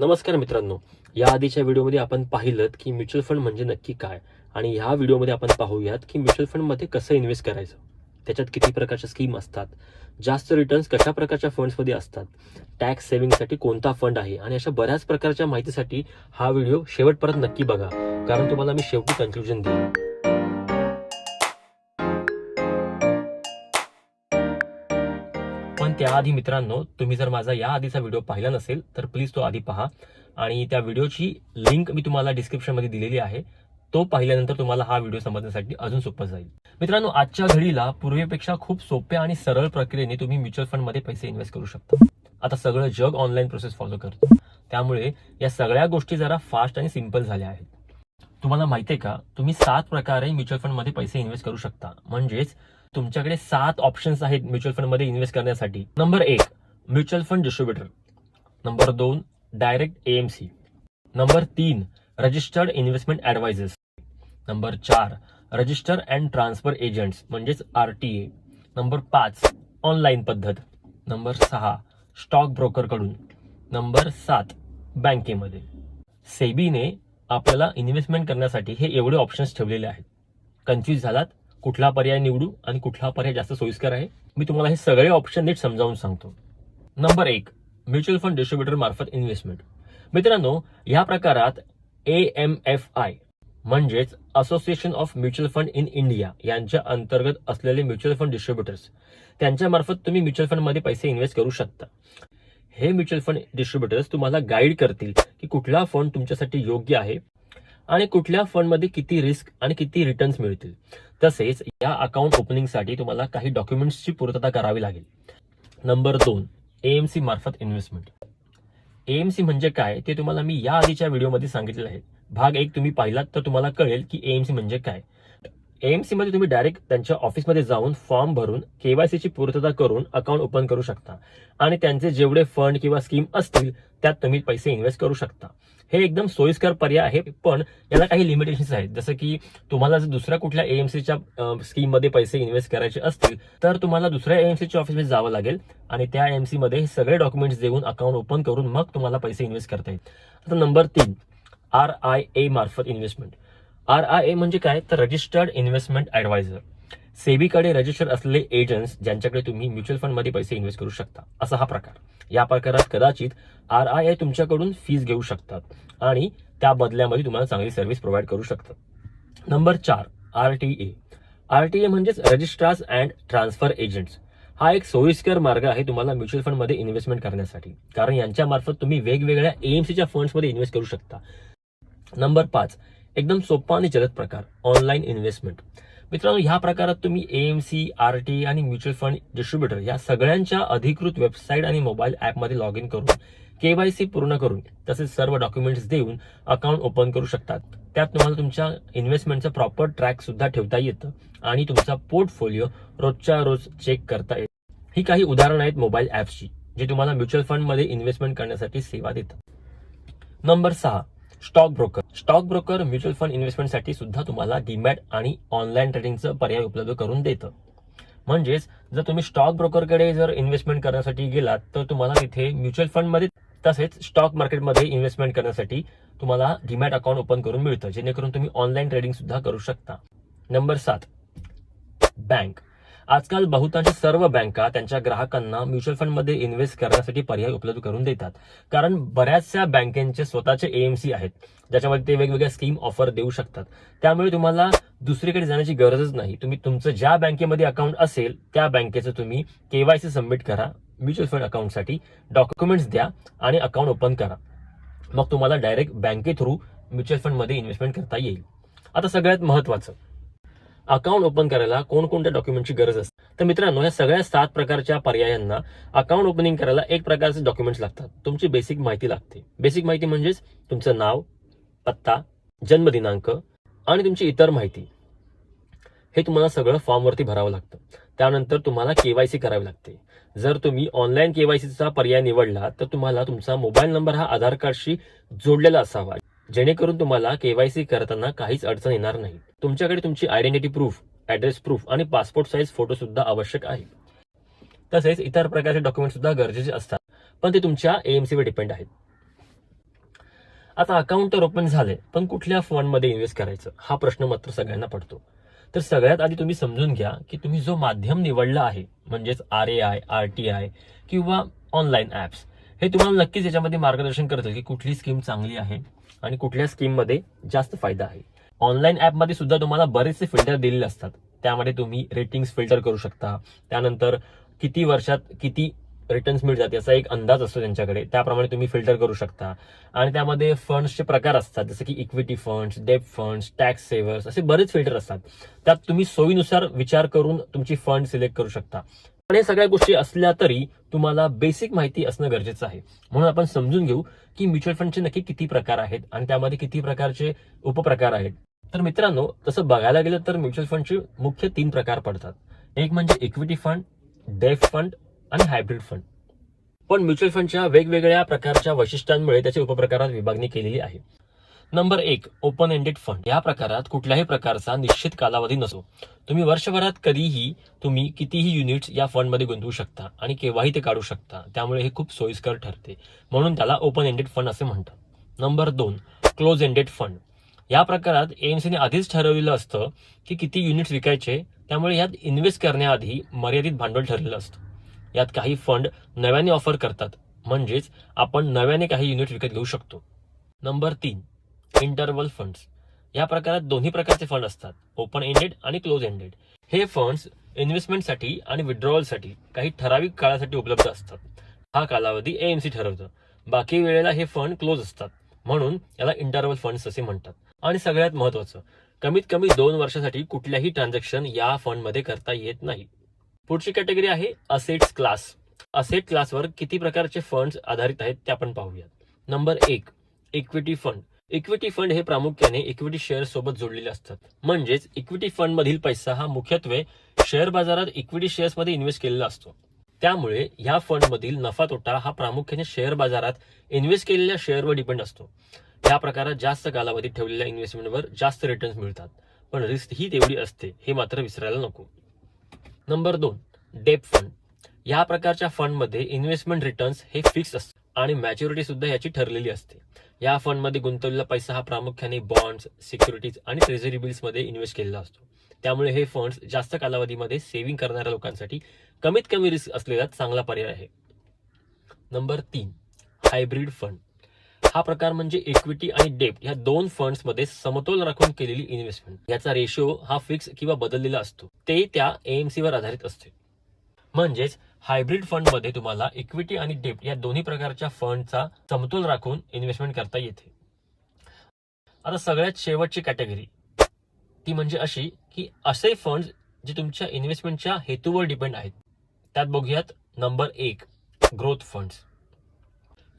नमस्कार मित्रांनो. या आधीच्या व्हिडिओमध्ये आपण पाहिलं की म्युच्युअल फंड म्हणजे नक्की काय आणि ह्या व्हिडिओमध्ये आपण पाहूयात की म्युच्युअल फंडमध्ये कसं इन्व्हेस्ट करायचं. त्याच्यात किती प्रकारच्या स्कीम असतात जास्त रिटर्न्स कशा प्रकारच्या फंड्समध्ये असतात टॅक्स सेव्हिंगसाठी कोणता फंड आहे आणि अशा बऱ्याच प्रकारच्या माहितीसाठी हा व्हिडिओ शेवटपर्यंत नक्की बघा कारण तुम्हाला मी शेवटी कन्क्ल्युजन देईन. पण त्याआधी मित्रांनो तुम्ही जर माझा या आधीचा व्हिडिओ पाहिला नसेल तर प्लीज तो आधी पहा. आणि त्या व्हिडिओची लिंक मी तुम्हाला डिस्क्रिप्शनमध्ये दिलेली आहे. तो पाहिल्यानंतर तुम्हाला हा व्हिडिओ समजण्यासाठी अजून सोपं जाईल. मित्रांनो आजच्या घडीला पूर्वीपेक्षा खूप सोप्या आणि सरळ प्रक्रियेने तुम्ही म्युच्युअल फंडमध्ये पैसे इन्व्हेस्ट करू शकता. आता सगळं जग ऑनलाईन प्रोसेस फॉलो करतं. त्यामुळे या सगळ्या गोष्टी जरा फास्ट आणि सिंपल झाल्या आहेत. तुम्हाला माहितीये का तुम्ही सात प्रकारे म्युच्युअल फंडमध्ये पैसे इन्व्हेस्ट करू शकता. म्हणजेच तुमच्याकडे सात ऑप्शन्स आहेत म्युच्युअल फंडमध्ये इन्व्हेस्ट करण्यासाठी. नंबर एक म्युच्युअल फंड डिस्ट्रीब्युटर नंबर दोन डायरेक्ट एएमसी नंबर तीन रजिस्टर्ड इन्व्हेस्टमेंट ॲडवायझर्स नंबर चार रजिस्टर अँड ट्रान्सफर एजंट्स म्हणजेच आर टी ए नंबर पाच ऑनलाईन पद्धत. नंबर सहा स्टॉक ब्रोकरकडून नंबर सात बँकेमध्ये. सेबीने आपल्याला इन्व्हेस्टमेंट करण्यासाठी हे एवढे ऑप्शन्स ठेवलेले आहेत. कन्फ्यूज झालात? कुठला पर्याय निवडू आणि कुठला पर्याय जास्त सोयीस्कर आहे? मी तुम्हाला हे सगळे ऑप्शन नीट समजावून सांगतो. नंबर एक म्युच्युअल फंड डिस्ट्रीब्युटर मार्फत इन्व्हेस्टमेंट मित्रांनो या प्रकारात ए एम एफ आय म्हणजेच association of mutual fund in India यांच्या अंतर्गत असलेले म्युच्युअल फंड डिस्ट्रीब्युटर्स त्यांच्यामार्फत तुम्ही म्युच्युअल फंडमध्ये पैसे इन्व्हेस्ट करू शकता. हे म्युच्युअल फंड डिस्ट्रीब्युटर्स तुम्हाला गाईड करतील की कुठला फंड तुमच्यासाठी योग्य आहे आणि कुठल्या फंडमध्ये किती रिस्क आणि किती रिटर्न्स मिळतील. तसेच या अकाउंट ओपनिंगसाठी तुम्हाला काही डॉक्युमेंट्सची पूर्तता करावी लागेल. नंबर दोन एएमसी मार्फत इन्व्हेस्टमेंट एएमसी म्हणजे काय ते तुम्हाला मी या आधीच्या व्हिडिओमध्ये सांगितलेलं आहे. भाग एक तुम्ही पाहिलात तर तुम्हाला कळेल की एएमसी म्हणजे काय. एएमसी मध्ये तुम्ही डायरेक्ट त्यांच्या ऑफिसमध्ये जाऊन फॉर्म भरून केवायसी ची पूर्तता करून अकाउंट ओपन करू शकता. आणि त्यांचे जेवढे फंड किंवा स्कीम असतील त्यात तुम्ही पैसे इन्व्हेस्ट करू शकता. हे एकदम सोयीस्कर पर्याय आहे पण याला काही लिमिटेशन्स आहेत. जसं की तुम्हाला जर दुसऱ्या कुठल्या एएमसीच्या स्कीममध्ये पैसे इन्व्हेस्ट करायचे असतील तर तुम्हाला दुसऱ्या एएमसीच्या ऑफिसमध्ये जावं लागेल. आणि त्या एएमसीमध्ये हे सगळे डॉक्युमेंट्स देऊन अकाउंट ओपन करून मग तुम्हाला पैसे इन्व्हेस्ट करता येईल. आता नंबर तीन आर आय ए मार्फत इन्व्हेस्टमेंट आर आय ए म्हणजे काय? तर रजिस्टर्ड इन्व्हेस्टमेंट ऍडवायझर सेबीकडे रजिस्टर असलेले एजंट्स ज्यांच्याकडे तुम्ही म्युच्युअल फंडमध्ये पैसे इन्व्हेस्ट करू शकता. असा हा प्रकार. या प्रकारात कदाचित आर आय आय तुमच्याकडून फीज घेऊ शकतात आणि त्या बदल्यामध्ये तुम्हाला चांगली सर्व्हिस प्रोव्हाइड करू शकतात. नंबर चार R T A R T A म्हणजेच रजिस्ट्रार्स अँड ट्रान्सफर एजंट्स हा एक सोयीस्कर मार्ग आहे तुम्हाला म्युच्युअल फंडमध्ये इन्व्हेस्टमेंट करण्यासाठी. कारण यांच्या मार्फत तुम्ही वेगवेगळ्या एएमसीच्या फंड्समध्ये इन्व्हेस्ट करू शकता. नंबर पाच एकदम सोपा आणि जलद प्रकार ऑनलाईन इन्व्हेस्टमेंट मित्रांनो ह्या प्रकारात तुम्ही एएमसी आर टी आणि म्युच्युअल फंड डिस्ट्रीब्युटर या सगळ्यांच्या अधिकृत वेबसाईट आणि मोबाईल ॲपमध्ये लॉग इन करून केवायसी पूर्ण करून तसेच सर्व डॉक्युमेंट्स देऊन अकाउंट ओपन करू शकतात. त्यात तुम्हाला तुमच्या इन्व्हेस्टमेंटचा प्रॉपर ट्रॅक सुद्धा ठेवता येतं आणि तुमचा पोर्टफोलिओ रोजच्या रोज चेक करता येतो. ही काही उदाहरणं आहेत मोबाईल ॲप्सची जे तुम्हाला म्युच्युअल फंडमध्ये इन्व्हेस्टमेंट करण्यासाठी सेवा देतात नंबर सहा. Stock broker stock broker mutual fund इन्व्हेस्टमेंटसाठी सुद्धा तुम्हाला डीमॅट आणि ऑनलाईन ट्रेडिंगचं पर्याय उपलब्ध करून देतं. म्हणजेच जर तुम्ही स्टॉक ब्रोकरकडे जर इन्व्हेस्टमेंट करण्यासाठी गेलात तर तुम्हाला तिथे म्युच्युअल फंडमध्ये तसेच स्टॉक मार्केटमध्ये इन्व्हेस्टमेंट करण्यासाठी तुम्हाला डीमॅट अकाउंट ओपन करून मिळतं जेणेकरून तुम्ही ऑनलाईन ट्रेडिंग सुद्धा करू शकता. नंबर सात बँक. आजकाल बहुतांश सर्व बँका त्यांच्या ग्राहकांना म्युच्युअल फंडमध्ये इन्व्हेस्ट करण्यासाठी पर्याय उपलब्ध करून देतात. कारण बऱ्याचशा बँकेचे स्वतःचे एएमसी आहेत ज्याच्यामध्ये ते वेगवेगळ्या स्कीम ऑफर देऊ शकतात. त्यामुळे तुम्हाला दुसरीकडे जाण्याची गरजच नाही. तुम्ही तुमचं ज्या बँकेमध्ये अकाउंट असेल त्या बँकेचं तुम्ही केवायसी सबमिट करा म्युच्युअल फंड अकाउंटसाठी डॉक्युमेंट्स द्या आणि अकाउंट ओपन करा. मग तुम्हाला डायरेक्ट बँके थ्रू म्युच्युअल फंडमध्ये इन्व्हेस्टमेंट करता येईल. आता सगळ्यात महत्वाचं अकाउंट ओपन करायला कोणकोणत्या डॉक्युमेंटची गरज असते? तर मित्रांनो या सगळ्या सात प्रकारच्या पर्यायांना अकाउंट ओपनिंग करायला एक प्रकारचे डॉक्युमेंट्स लागतात. तुमची बेसिक माहिती लागते. बेसिक माहिती म्हणजेच तुमचं नाव पत्ता जन्मदिनांक आणि तुमची इतर माहिती. हे तुम्हाला सगळं फॉर्मवरती भरावं लागतं. त्यानंतर तुम्हाला केवायसी करावी लागते. जर तुम्ही ऑनलाईन केवायसीचा पर्याय निवडला तर तुम्हाला तुमचा मोबाईल नंबर हा आधार कार्डशी जोडलेला असावा. जेणेकरून तुम्हाला केवायसी करताना काहीच अडचण येणार नाही. तुमच्याकडे तुमची आयडेंटिटी प्रूफ ऍड्रेस प्रूफ आणि पासपोर्ट साईज फोटो सुद्धा आवश्यक आहे. तसेच इतर प्रकारचे डॉक्युमेंट सुद्धा गरजेचे असतात पण ते तुमच्या एएमसीवर डिपेंड आहेत. आता अकाउंट तर ओपन झाले पण कुठल्या फंडमध्ये इन्व्हेस्ट करायचं? हा प्रश्न मात्र सगळ्यांना पडतो. तर सगळ्यात आधी तुम्ही समजून घ्या की तुम्ही जो माध्यम निवडला आहे म्हणजेच R A I R T I किंवा ऑनलाईन ॲप्स हे तुम्हाला नक्कीच याच्यामध्ये मार्गदर्शन करतं की कुठली स्कीम चांगली आहे. आणि कुठल्या स्कीममध्ये जास्त फायदा आहे. ऑनलाईन ॲपमध्ये सुद्धा तुम्हाला बरेचसे फिल्टर दिलेले असतात. त्यामध्ये तुम्ही रेटिंग्स फिल्टर करू शकता. त्यानंतर किती वर्षात किती रिटर्न्स मिळतात याचा एक अंदाज असतो त्यांच्याकडे. त्याप्रमाणे तुम्ही फिल्टर करू शकता. आणि त्यामध्ये फंड्सचे प्रकार असतात. जसं की equity funds debt funds tax savers असे बरेच फिल्टर असतात. त्यात तुम्ही सोयीनुसार विचार करून तुमची फंड सिलेक्ट करू शकता. पण सगळ्या गोष्टी असल्या तरी तुम्हाला बेसिक माहिती असणं गरजेचं आहे. म्हणून आपण समजून घेऊ की म्युच्युअल फंडचे नक्की किती प्रकार आहेत आणि त्यामध्ये किती प्रकारचे उपप्रकार आहेत. तर मित्रांनो तसं बघायला गेलं तर म्युच्युअल फंडचे मुख्य तीन प्रकार पडतात. एक म्हणजे इक्विटी फंड डेफ फंड आणि हायब्रिड फंड पण म्युच्युअल फंडच्या वेगवेगळ्या प्रकारच्या वैशिष्ट्यांमुळे त्याची उपप्रकारात विभागणी केलेली आहे. नंबर एक ओपन एंडेड फंड या प्रकारात कुठल्याही प्रकारचा निश्चित कालावधी नसतो. तुम्ही वर्षभरात कधीही तुम्ही कितीही युनिट्स या फंडमध्ये गुंतवू शकता आणि केव्हाही ते काढू शकता. त्यामुळे हे खूप सोयीस्कर ठरते. म्हणून त्याला ओपन एंडेड फंड असे म्हणतात. नंबर दोन क्लोज एंडेड फंड या प्रकारात एएमसीने आधीच ठरवलेलं असतं की किती युनिट्स विकायचे त्यामुळे यात इन्व्हेस्ट करण्याआधी मर्यादित भांडवल ठरलेलं असतं. यात काही फंड नव्याने ऑफर करतात. म्हणजेच आपण नव्याने काही युनिट विकत घेऊ शकतो. नंबर तीन इंटरवल फंड्स या प्रकारात दोन्ही प्रकारचे फंड असतात. ओपन एंडेड आणि क्लोज एंडेड हे फंड्स इन्व्हेस्टमेंटसाठी आणि विड्रॉवलसाठी काही ठराविक काळासाठी उपलब्ध असतात. हा कालावधी एएमसी ठरवतं. बाकी वेळेला हे फंड क्लोज असतात. म्हणून याला इंटरवल फंड्स असे म्हणतात. आणि सगळ्यात महत्वाचं कमीत कमी दोन वर्षासाठी कुठल्याही ट्रान्झॅक्शन या फंडमध्ये करता येत नाही. पुढची कॅटेगरी आहे असेट्स क्लास असेट क्लासवर किती प्रकारचे फंड्स आधारित आहेत ते आपण पाहूयात. नंबर एक इक्विटी फंड इक्विटी फंड हे प्रामुख्याने इक्विटी शेअर सोबत जोडलेले असतात. म्हणजेच इक्विटी फंड मधील पैसा हा मुख्यत्वे शेअर बाजारात इक्विटी शेअर्समध्ये इन्व्हेस्ट केलेला असतो. त्यामुळे या फंड मधील नफा तोटा हा प्रामुख्याने शेअर बाजारात इन्व्हेस्ट केलेल्या शेअरवर डिपेंड असतो. या प्रकारात जास्त कालावधीत ठेवलेल्या इन्व्हेस्टमेंटवर जास्त रिटर्न्स मिळतात. पण रिस्क ही तेवढी असते हे मात्र विसरायला नको. नंबर दोन डेप फंड या प्रकारच्या फंडमध्ये इन्व्हेस्टमेंट रिटर्न्स हे फिक्स असतात आणि मॅच्युरिटी सुद्धा याची ठरलेली असते. या फंडमध्ये गुंतवलेला पैसा हा प्रामुख्याने बॉन्ड्स सिक्युरिटीज आणि ट्रेझरी बिल्समध्ये इन्व्हेस्ट केलेला असतो. त्यामुळे हे फंड्स जास्त कालावधीमध्ये सेव्हिंग करणाऱ्या लोकांसाठी कमीत कमी रिस्क असलेला चांगला पर्याय आहे. नंबर तीन हायब्रिड फंड हा प्रकार म्हणजे इक्विटी आणि डेप्ट या दोन फंड्समध्ये समतोल राखून केलेली इन्व्हेस्टमेंट याचा रेशो हा फिक्स किंवा बदललेला असतो. ते त्या एएमसी वर आधारित असते. म्हणजेच हायब्रिड फंडमध्ये तुम्हाला इक्विटी आणि डेप्ट या दोन्ही प्रकारच्या फंडचा समतोल राखून इन्व्हेस्टमेंट करता येते. आता सगळ्यात शेवटची कॅटेगरी ती म्हणजे अशी की असे फंड जे तुमच्या इन्व्हेस्टमेंटच्या हेतूवर डिपेंड आहेत. त्यात बघूयात नंबर एक ग्रोथ फंड्स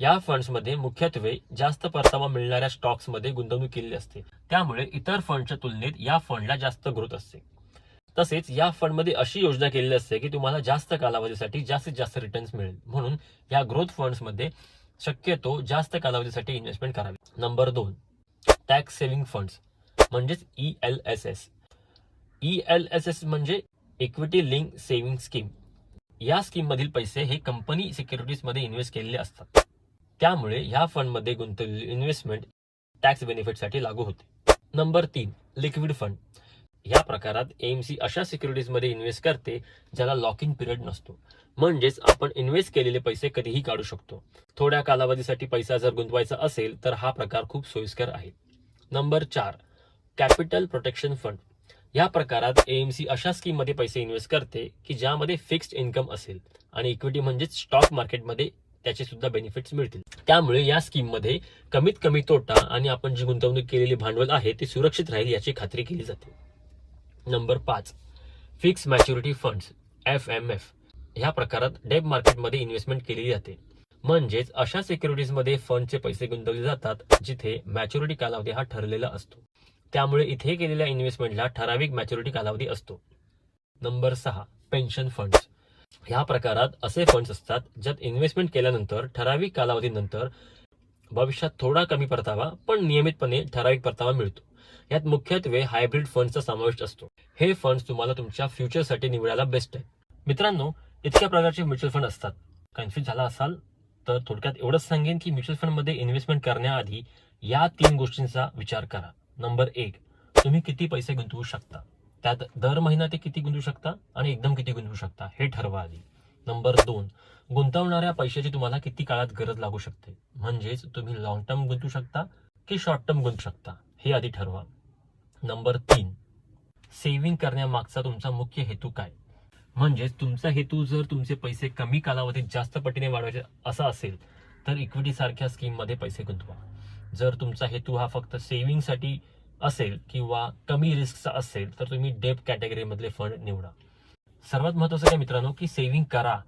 या फंड्समध्ये मुख्यत्वे जास्त परतावा मिळणाऱ्या स्टॉक्समध्ये गुंतवणूक केलेली असते. त्यामुळे इतर फंडच्या तुलनेत या फंडला जास्त ग्रोथ असते. तसेच या फंडमध्ये अशी योजना केलेली असते की तुम्हाला जास्त कालावधीसाठी जास्तीत जास्त रिटर्न्स मिळेल. म्हणून या ग्रोथ फंड्समध्ये शक्यतो जास्त कालावधीसाठी इन्व्हेस्टमेंट करावी. नंबर दोन टॅक्स सेव्हिंग फंड्स म्हणजेच E L S S E L S S म्हणजे इक्विटी लिंक सेव्हिंग स्कीम या स्कीम मधील पैसे हे कंपनी सिक्युरिटीजमध्ये इन्व्हेस्ट केलेले असतात. त्यामुळे ह्या फंडमध्ये गुंतवलेली इन्व्हेस्टमेंट टॅक्स बेनिफिटसाठी लागू होते. नंबर तीन लिक्विड फंड या प्रकारात एएमसी अशा सिक्युरिटीजमध्ये इन्व्हेस्ट करते ज्याला लॉक इन पिरियड नसतो. म्हणजेच आपण इन्व्हेस्ट केलेले पैसे कधीही काढू शकतो. थोड्या कालावधीसाठी पैसा जर गुंतवायचा असेल तर हा प्रकार खूप सोयीस्कर आहे. नंबर चार कॅपिटल प्रोटेक्शन फंड या प्रकारात एएमसी अशा स्कीममध्ये पैसे इन्व्हेस्ट करते की ज्यामध्ये फिक्स्ड इन्कम असेल आणि इक्विटी म्हणजेच स्टॉक मार्केटमध्ये त्याचे सुद्धा बेनिफिट्स मिळतील. त्यामुळे या स्कीममध्ये कमीत कमी तोटा आणि आपण जी गुंतवणूक केलेली भांडवल आहे ते सुरक्षित राहील याची खात्री केली जाते. नंबर पाच fix maturity funds F M F ह्या प्रकारात डेब मार्केटमध्ये इन्व्हेस्टमेंट केली जाते. म्हणजेच अशा सिक्युरिटीजमध्ये फंडचे पैसे गुंतवले जातात जिथे मॅच्युरिटी कालावधी हा ठरलेला असतो. त्यामुळे इथे केलेल्या इन्व्हेस्टमेंटला ठराविक मॅच्युरिटी कालावधी असतो. नंबर सहा पेन्शन फंड्स ह्या प्रकारात असे फंड्स असतात ज्यात इन्व्हेस्टमेंट केल्यानंतर ठराविक कालावधीनंतर भविष्यात थोडा कमी परतावा पण नियमितपणे ठराविक परतावा मिळतो. यात मुख्यत्वे हायब्रिड फंडचा समावेश असतो. हे फंड्स तुम्हाला तुमच्या फ्युचरसाठी निवडायला बेस्ट आहे. मित्रांनो इतक्या प्रकारचे म्युच्युअल फंड असतात. कन्फ्युज झाला असाल तर थोडक्यात एवढंच सांगेन की म्युच्युअल फंडमध्ये इन्व्हेस्टमेंट करण्याआधी या तीन गोष्टींचा विचार करा. नंबर एक तुम्ही किती पैसे गुंतवू शकता? त्यात दर महिना ते किती गुंतवू शकता आणि एकदम किती गुंतवू शकता हे ठरवा आधी. नंबर दोन गुंतवणाऱ्या पैशाची तुम्हाला किती काळात गरज लागू शकते? म्हणजेच तुम्ही लॉंग टर्म गुंतवू शकता की शॉर्ट टर्म गुंतवू शकता हे आधी ठरवा. नंबर तीन. सेव्हिंग करण्यामागचा तुमचा मुख्य हेतू काय? म्हणजेच तुमचा हेतू जर तुमचे पैसे कमी कालावधीत जास्त पटीने वाढवायचे असा असेल तर इक्विटी सारख्या स्कीममध्ये पैसे गुंतवा. जर तुमचा हेतू हा फक्त सेव्हिंगसाठी असेल किंवा कमी रिस्कचा असेल तर तुम्ही डेप कॅटेगरीमधले फंड निवडा. सर्वात महत्वाचं काय मित्रांनो की सेव्हिंग करा.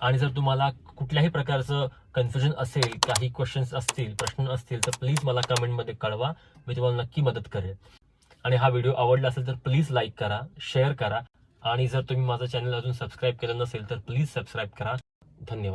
आणि जर तुम्हाला कुठल्याही प्रकारचं कन्फ्युजन असेल काही क्वेश्चन्स असतील प्रश्न असतील तर प्लीज मला कमेंटमध्ये कळवा. मी तुम्हाला नक्की मदत करेन आणि हा व्हिडिओ आवडला असेल तर प्लीज लाईक करा शेअर करा. आणि जर तुम्ही माझं चॅनल अजून सबस्क्राईब केलं नसेल तर प्लीज सबस्क्राईब करा. धन्यवाद.